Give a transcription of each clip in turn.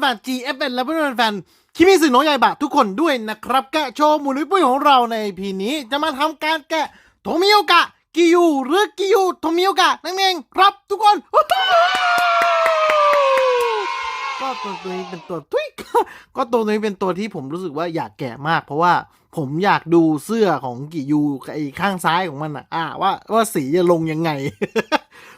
แฟน GFN และเพื่อนๆแฟนคิมิสึโนะยายบะทุกคนด้วยนะครับ แกะโชว์หมุนวิปุ้ยของเราในพีนี้จะมาทำการแกะโทมิโอกะ กิยูหรือกิยูโทมิโอกะนั่นเองครับทุกคน ก็ตัวตัวนี้เป็นตัวทุยก็ตัวนี้เป็นตัวที่ผมรู้สึกว่าอยากแกะมาก เพราะว่าผมอยากดูเสื้อของกิยูไอ้ข้างซ้ายของมันอะว่าว่าสีจะลงยังไง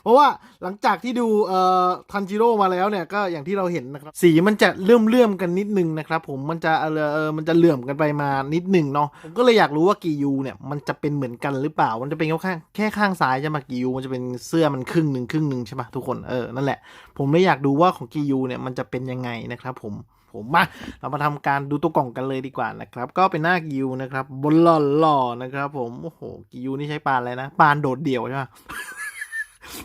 เพราะว่าหลังจากที่ดูเอ่อทันจิโร่มาแล้วเนี่ยก็อย่างที่เราเห็นนะครับสีมันจะเลื่อมเลื่อมๆกันนิดนึงนะครับผมมันจะเออเออมันจะเหลื่อมกันไปมานิดนึงเนาะผมก็เลยอยากรู้ว่ากิยูเนี่ยมันจะเป็นเหมือนกันหรือเปล่า มันจะเป็นแค่ข้างแค่ข้างซ้ายใช่ไหมกิยูมันจะเป็นเสื้อมันครึ่งหนึ่งครึ่งหนึ่งใช่ไหมทุกคนเออนั่นแหละ ผมเลยอยากดูว่าของกิยูเนี่ยมันจะเป็นยังไงนะครับผมผมมาเรามาทำการดูตัวกล่องกันเลยดีกว่านะครับ ก็เป็นหน้ากิยูนะครับ บนหล่อๆนะครับ ผมโอ้โหกิยูนี่ใช้ปานอะไรนะ ปานโดดเดี่ยวใช่ไหม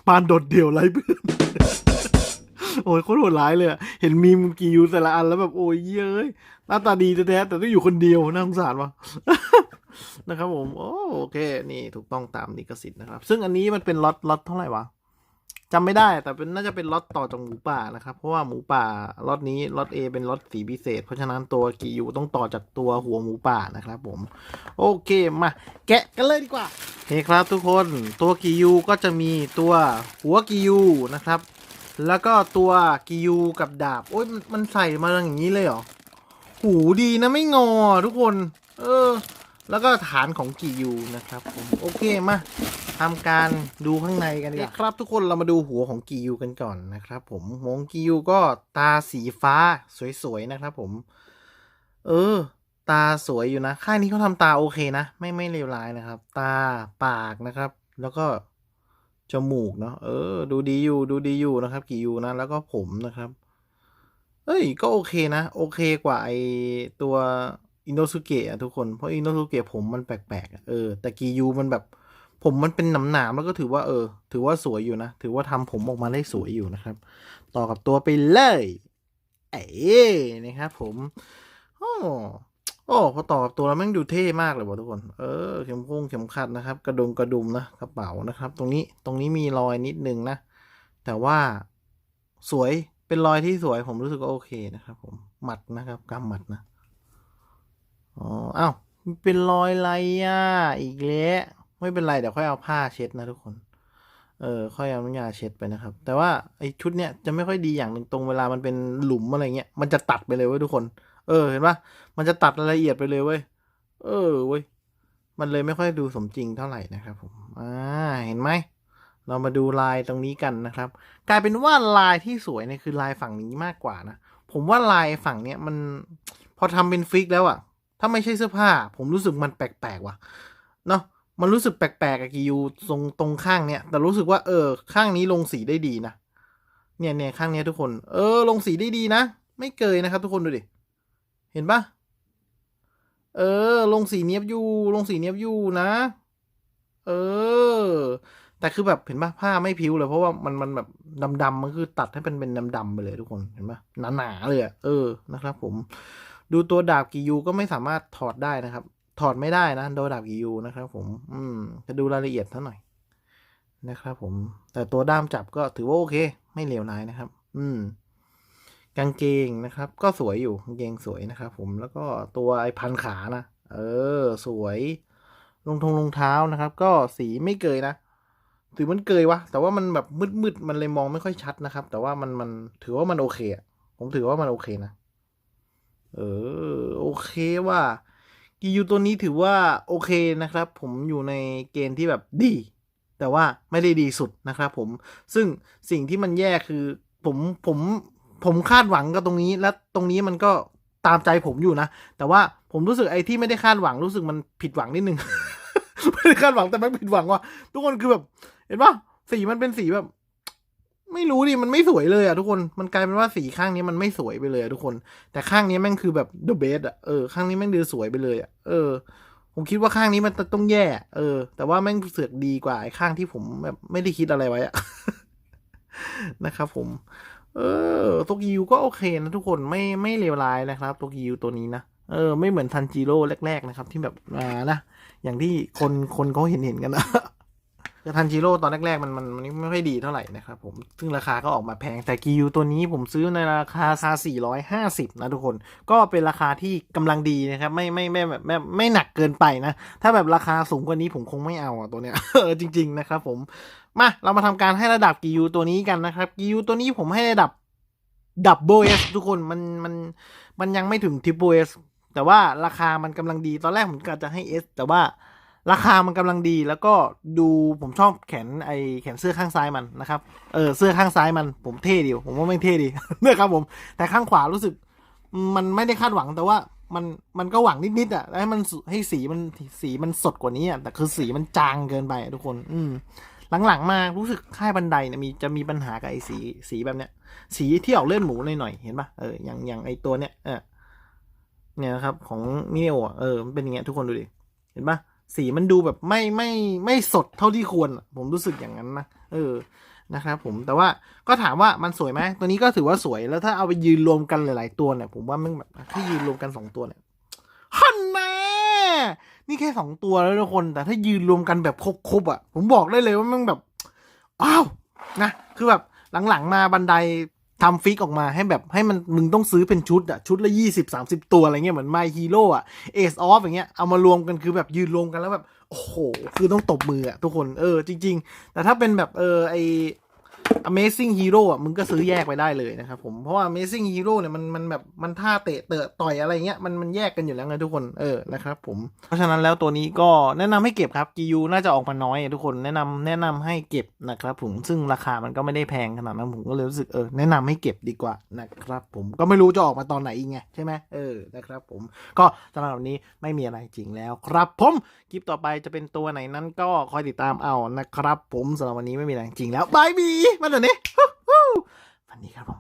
ปานโดดเดี่ยวไรเพื่อนโอ้ยโคตรโหดร้ายเลยเห็นมีมกี่ยูแต่ละอันแล้วแบบโอ้ยเย้ยหน้าตาดีแท้แต่ต้องอยู่คนเดียวน่าสงสารวะนะครับผมโอโอเคนี่ถูกต้องตามลิขสิทธิ์นะครับ ซึ่งอันนี้มันเป็นล็อตล็อตเท่าไหร่วะ จำไม่ได้แต่เป็นน่าจะเป็นล็อตต่อจากหมูป่านะครับ เพราะว่าหมูป่าล็อตนี้ล็อต A เป็นล็อตสีพิเศษ เพราะฉะนั้นตัวกิยูต้องต่อจากตัวหัวหมูป่านะครับผม โอเคมาแกะกันเลยดีกว่าโอเคครับทุกคนตัวกิยูก็จะมีตัวหัวกิยูนะครับ แล้วก็ตัวกิยูกับดาบ โอ้ยมันมันใส่มาอย่างนี้เลยเหรอหูดีนะไม่งอทุกคน เออ แล้วก็ฐานของกิยูนะครับผมโอเคมา ทำการดูข้างในกันดีกว่าครับ ทุกคนเรามาดูหัวของกิยูกันก่อนนะครับ ผมหงกิยูก็ตาสีฟ้าสวยๆนะครับ ผม เออ ตาสวยอยู่นะ ค่ายนี้เขาทำตาโอเคนะ ไม่ไม่เลวร้ายนะครับ ตาปากนะครับ แล้วก็จมูกเนาะเออ ดูดีอยู่ดูดีอยู่นะครับกิยูนะ แล้วก็ผมนะครับเอ้ยก็โอเคนะ โอเคกว่าไอตัวอินโนสุเกะทุกคนเพราะอินโนสุเกะผมมันแปลกๆเออแต่กียูมันแบบ ผมมันเป็นหนามๆแล้วก็ถือว่าเออ ถือว่าสวยอยู่นะ ถือว่าทำผมออกมาได้สวยอยู่นะครับ ต่อกับตัวไปเลย เอ๋นะครับผมโอ้โอ้พอต่อกับตัวแล้วแม่งดูเท่มากเลยว่ะทุกคน เออ เข็มพุ่งเข็มขัดนะครับ กระดุมกระดุมนะกระเป๋านะครับ ตรงนี้ตรงนี้มีรอยนิดนึงนะ แต่ว่าสวยเป็นรอยที่สวยผมรู้สึกว่าโอเคนะครับ ผมหมัดนะครับกำหมัดนะอ๋ออ้าวเป็นรอยอะไรอะอีกแล้ว ไม่เป็นไรเดี๋ยวค่อยเอาผ้าเช็ดนะทุกคน เออค่อยเอาน้ำยาเช็ดไปนะครับ แต่ว่าไอชุดเนี้ยจะไม่ค่อยดีอย่างหนึ่งตรงเวลามันเป็นหลุมอะไรเงี้ยมันจะตัดไปเลยเว้ยทุกคน เออเห็นปะมันจะตัดรายละเอียดไปเลยเว้ยเออเว้ยมันเลยไม่ค่อยดูสมจริงเท่าไหร่นะครับผมอ่าเห็นไหมเรามาดูลายตรงนี้กันนะครับ กลายเป็นว่าลายที่สวยเนี่ยคือลายฝั่งนี้มากกว่านะผมว่าลายฝั่งเนี้ยมันพอทำเป็นฟิกแล้วอะถ้าไม่ใช่เสื้อผ้า ผมรู้สึกมันแปลกๆว่ะเนาะ มันรู้สึกแปลกๆกับกิยูตรงตรงข้างเนี้ยแต่รู้สึกว่าเออ ข้างนี้ลงสีได้ดีนะเนี่ยเนี่ยข้างเนี้ยทุกคน เออ ลงสีได้ดีนะ ไม่เกยนะครับ ทุกคนดูดิ เห็นปะเออ ลงสีเนียบอยู่ ลงสีเนียบอยู่นะ เออ แต่คือแบบเห็นปะผ้าไม่ผิวเลย เพราะว่ามันมันแบบดำๆมันคือตัดให้เป็นเป็นดำๆไปเลยทุกคน เห็นปะหนาๆเลยอะเออ นะครับ ผม ดูตัวดาบกิยูก็ไม่สามารถถอดได้นะครับ ถอดไม่ได้นะโดยดาบกิยูนะครับผม อืม จะดูรายละเอียดเท่าหน่อยนะครับผม แต่ตัวด้ามจับก็ถือว่าโอเค ไม่เลวร้ายนะครับ อืม กางเกงนะครับ ก็สวยอยู่ กางเกงสวยนะครับผม แล้วก็ตัวไอ้พันขานะ เออ สวยรองทงรองเท้านะครับ ก็สีไม่เกยนะ ถือมันเกยวะ แต่ว่ามันแบบมืดๆ มันเลยมองไม่ค่อยชัดนะครับ แต่ว่ามันมันถือว่ามันโอเคอะผมถือว่ามันโอเคนะ เออ โอเคว่า กิยูตัวนี้ถือว่าโอเคนะครับ ผมอยู่ในเกณฑ์ที่แบบดี แต่ว่าไม่ได้ดีสุดนะครับผมซึ่งสิ่งที่มันแย่คือผมผมผมคาดหวังกับตรงนี้ และตรงนี้มันก็ตามใจผมอยู่นะ แต่ว่าผมรู้สึกไอ้ที่ไม่ได้คาดหวังรู้สึกมันผิดหวังนิดนึงไม่ได้คาดหวังแต่ไม่ผิดหวังว่ะทุกคนคือแบบ เห็นปะสีมันเป็นสีแบบ ไม่รู้ดิมันไม่สวยเลยอะทุกคนมันกลายเป็นว่าสีข้างนี้มันไม่สวยไปเลยอะทุกคน แต่ข้างนี้แม่งคือแบบ the best อะเออข้างนี้แม่งดูสวยไปเลยอะเออ ผมคิดว่าข้างนี้มันต้องแย่ เออ แต่ว่าแม่งเสือกดีกว่าไอ้ข้างที่ผมแบบไม่ได้คิดอะไรไว้อะนะครับผม เออโตกิยูก็โอเคนะทุกคนไม่ไม่เลวร้ายนะครับโตกิยูตัวนี้นะเออไม่เหมือนทันจิโร่แรก ๆ นะครับ ที่แบบอ่านะอย่างที่คนคนเขาเห็นเห็นกันนะ คือทันจิโร่ตอนแรกๆมันมันมันไม่ค่อยดีเท่าไหร่นะครับผมซึ่งราคาก็ออกมาแพงแต่กิยูตัวนี้ผมซื้อในราคาคา450 นะทุกคน ก็เป็นราคาที่กำลังดีนะครับ ไม่ไม่ไม่แบบไม่ไม่หนักเกินไปนะ ถ้าแบบราคาสูงกว่านี้ผมคงไม่เอาอะตัวเนี้ยเออจริง ๆ นะครับผม มาเรามาทำการให้ระดับกิยูตัวนี้กันนะครับกิยูตัวนี้ผมให้ระดับดับเบิลเอสทุกคนมันมันมันยังไม่ถึงทิปเปิลเอสแต่ว่าราคามันกำลังดีตอนแรกผมกะจะให้เอสแต่ว่า ราคามันกำลังดีแล้วก็ดูผมชอบแขนไอแขนเสื้อข้างซ้ายมันนะครับ เออเสื้อข้างซ้ายมันผมเท่ดีผมว่าไม่เท่ดีนะครับผม แต่ข้างขวารู้สึก มันไม่ได้คาดหวังแต่ว่ามันมันก็หวังนิดๆอะให้มันให้สีมันสีมันสดกว่านี้อะแต่คือสีมันจางเกินไปทุกคน อืมหลังๆมารู้สึกค่ายบันไดเนี่ยมีจะมีปัญหากับไอ้สีสีแบบเนี้ย สีที่ออกเลือดหมูหน่อยๆเห็นปะเอออย่างอย่างไอ้ตัวเนี้ยเออเนี่ยนะครับของมิเนโอเออเป็นอย่างเงี้ยทุกคนดูดิเห็นปะ สีมันดูแบบไม่ไม่ไม่สดเท่าที่ควร ผมรู้สึกอย่างนั้นนะเออนะครับผมแต่ว่าก็ถามว่ามันสวยไหมตัวนี้ก็ถือว่าสวยแล้วถ้าเอาไปยืนรวมกันหลาย ๆ ตัวเนี่ย ผมว่ามันแบบถ้ายืนรวมกันสองตัวเนี่ยฮันแน่นี่แค่สองตัวแล้วทุกคน แต่ถ้ายืนรวมกันแบบครบๆอะ ผมบอกได้เลยว่ามันแบบอ้าวนะคือแบบหลังๆมาบันได ทำฟิกออกมาให้แบบให้มันมึงต้องซื้อเป็นชุดอะชุดละยี่สิบสามสิบตัวอะไรเงี้ยเหมือนไมฮีโร่อะเอสออฟอย่างเงี้ยเอามารวมกันคือแบบยืนรวมกันแล้วแบบ โอ้โห คือต้องตบมืออะทุกคนเออจริง ๆ แต่ถ้าเป็นแบบเออไอ Amazing Hero อะมึงก็ซื้อแยกไปได้เลยนะครับผมเพราะว่า Amazing Hero เนี่ยมันมันแบบมันท่าเตะเตะต่อยอะไรเงี้ยมันมันแยกกันอยู่แล้วไงทุกคนเออนะครับผมเพราะฉะนั้นแล้วตัวนี้ก็แนะนำให้เก็บครับกิยูน่าจะออกมาน้อยทุกคนแนะนำแนะนำให้เก็บนะครับผมซึ่งราคามันก็ไม่ได้แพงขนาดนั้นผมก็เลยรู้สึกเออแนะนำให้เก็บดีกว่านะครับผมก็ไม่รู้จะออกมาตอนไหนอีกไงใช่ไหมเออนะครับผมก็สำหรับวันนี้ไม่มีอะไรจริงแล้วครับผมคลิปต่อไปจะเป็นตัวไหนนั้นก็คอยติดตามเอานะครับผมสำหรับวันนี้ไม่มีอะไรจริงแล้วบายบีมาเดี๋ยวนี้วันนี้ครับผม